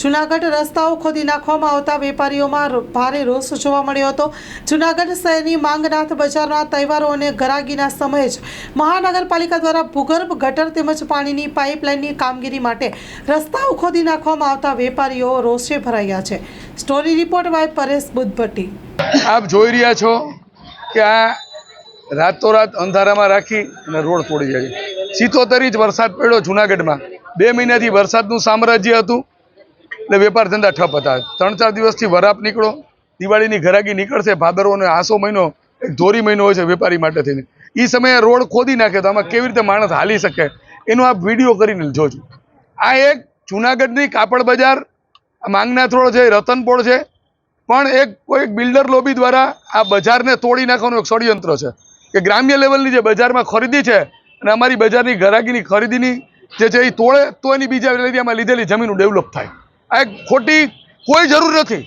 જુનાગઢ રસ્તાઓ ખોદી નાખવામાં આવતા વેપારીઓમાં ભારે રોષ જોવા મળ્યો હતો. જુનાગઢ શહેરની માંગનાથ બજારના તહેવારો અને ગરાગીના સમયે જ મહાનગરપાલિકા દ્વારા ભૂગર્ભ ગટર તેમજ પાણીની પાઇપલાઇનની કામગીરી માટે રસ્તાઓ ખોદી નાખવામાં આવતા વેપારીઓ રોષે ભરાયા છે. Story report by Paresh Buddhbhatti. આપ જોઈ રહ્યા છો કે આ રાતોરાત અંધારામાં રાખી અને રોડ તોડી જાય સિત્તોતેર ઇંચ વરસાદ પડ્યો જુનાગઢમાં. બે મહિનાથી વરસાદનું સામ્રાજ્ય હતું. એટલે વેપાર ધંધા ઠપ હતા. ત્રણ ચાર દિવસથી વરાપ નીકળો, દિવાળીની ઘરાગી નીકળશે ભાદરવો આસો મહિનો, એક ધોરી મહિનો હોય છે વેપારી માટે થઈને. એ સમયે રોડ ખોદી નાખે તો આમાં કેવી રીતે માણસ હાલી શકે? એનો આ વીડિયો કરીને જોજો. આ એક જુનાગઢની કાપડ બજાર માંગનાથ રોડ છે, રતનપોળ છે, પણ એક કોઈ બિલ્ડર લોબી દ્વારા આ બજારને તોડી નાખવાનું એક ષડયંત્ર છે. કે ગ્રામ્ય લેવલની જે બજારમાં ખરીદી છે અને અમારી બજારની ઘરાકીની ખરીદીની જે છે એ તોડે તો એની બીજા એરિયામાં લીધેલી જમીન ડેવલપ થાય. આ ખોટી કોઈ જરૂર નથી.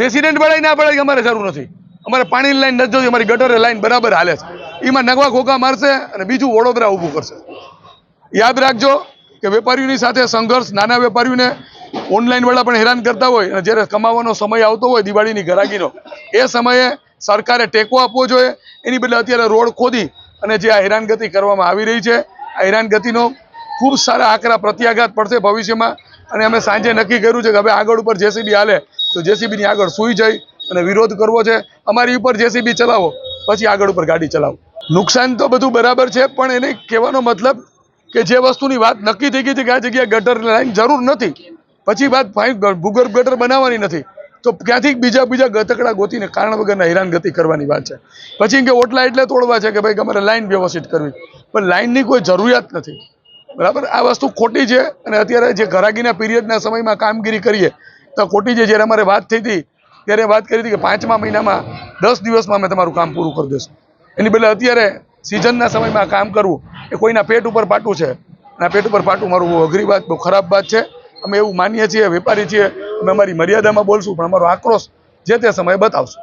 રેસિડેન્ટ બળાઈ ના પડે અમારે જરૂર નથી. અમારે પાણીની લાઈન નથી જોતી, અમારી ગટરે લાઈન બરાબર હાલે છે. એમાં નગવા ખોખા મારશે અને બીજું વડોદરા ઊભું કરશે. યાદ રાખજો કે વેપારીઓની સાથે સંઘર્ષ, નાના વેપારીઓને ઓનલાઈન વાળા પણ હેરાન કરતા હોય અને જ્યારે કમાવાનો સમય આવતો હોય દિવાળીની ઘરાકીનો એ સમયે સરકારે ટેકો આપવો જોઈએ. એની બદલે અત્યારે રોડ ખોદી અને જે આ હેરાનગતિ કરવામાં આવી રહી છે, આ હેરાનગતિનો ખૂબ સારા આકરા પ્રત્યાઘાત પડશે ભવિષ્યમાં. અને અમે સાંજે નક્કી કર્યું છે કે હવે આગળ ઉપર જેસીબી હાલે તો જેસીબીની આગળ સૂઈ જઈ અને વિરોધ કરવો છે. અમારી ઉપર જેસીબી ચલાવો, પછી આગળ ઉપર ગાડી ચલાવો. નુકસાન તો બધું બરાબર છે, પણ એને કહેવાનો મતલબ કે જે વસ્તુની વાત નક્કી થઈ ગઈ છે કે આ જગ્યાએ ગટર લાઈન જરૂર નથી, પછી વાત ભૂગર્ભ ગટર બનાવવાની નથી, તો ક્યાંથી બીજા બીજા ગતકડા ગોતીને કારણ વગરના હેરાનગતિ કરવાની વાત છે. પછી કે ઓટલા એટલે તોડવા છે કે ભાઈ અમારે લાઈન વ્યવસ્થિત કરવી. પણ લાઈનની કોઈ જરૂરિયાત નથી. બરાબર? આ વસ્તુ ખોટી છે અને અત્યારે જે ઘરાગીના પીરિયડના સમયમાં કામગીરી કરીએ, તો ખોટી છે. જ્યારે અમારે વાત થઈ હતી, ત્યારે વાત કરી હતી કે પાંચમા મહિનામાં દસ દિવસમાં અમે તમારું કામ પૂરું કરી દઈશું. એની બદલે અત્યારે સિઝનના સમયમાં કામ કરવું એ કોઈના પેટ ઉપર પાટું છે. અને પેટ ઉપર પાટું મારું બહુ અઘરી વાત, બહુ ખરાબ વાત છે. અમે એવું માનીએ છીએ, વેપારી છીએ, અમે અમારી મર્યાદામાં બોલશું, પણ અમારો આક્રોશ જે તે સમયે બતાવશું.